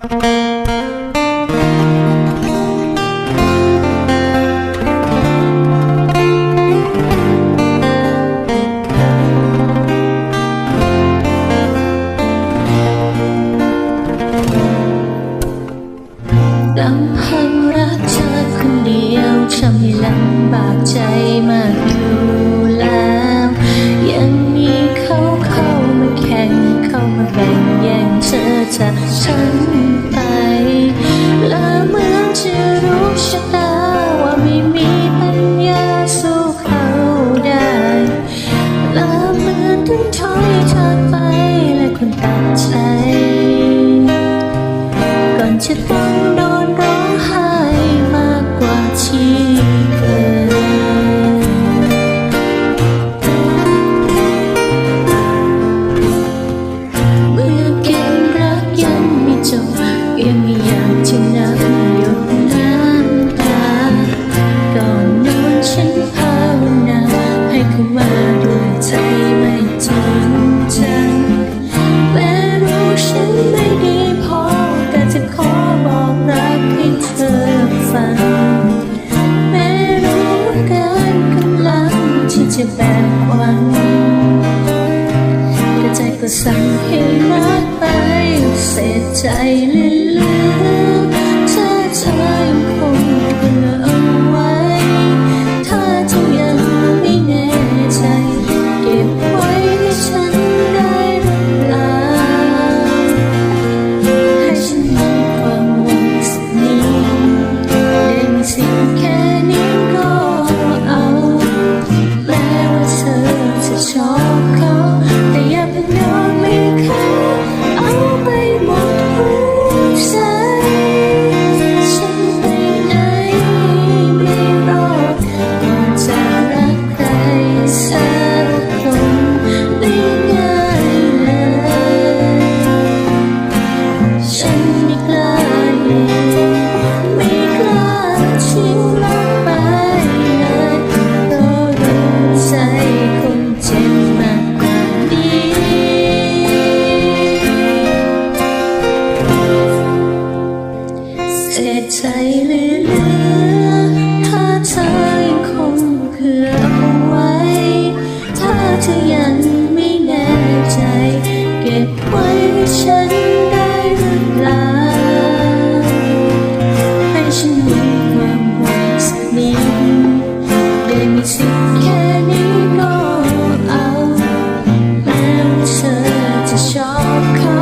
ลำพังรักเธอคนเดียวทำให้ลำบากใจมากอยู่แล้วยังมีเขาเข้ามาแข่งเข้ามาแบ่งแย่งเธอจากฉัน จะต้องโดนร้องไห้มากกว่าที่เคยเมื่อเกมรักยังไม่จบยังมีอย่ากจะนับ จะแบ่งวันแต่ใจก็สั่งให้รักไป เสียใจ นั้นไม่แน่ใจ เก็บไว้ฉันได้หรือเปล่าให้ฉันมีความหวังสักนิดได้มีสิทธิ์แค่นี้ก็เอาแม้ว่เธอจะชอบเขา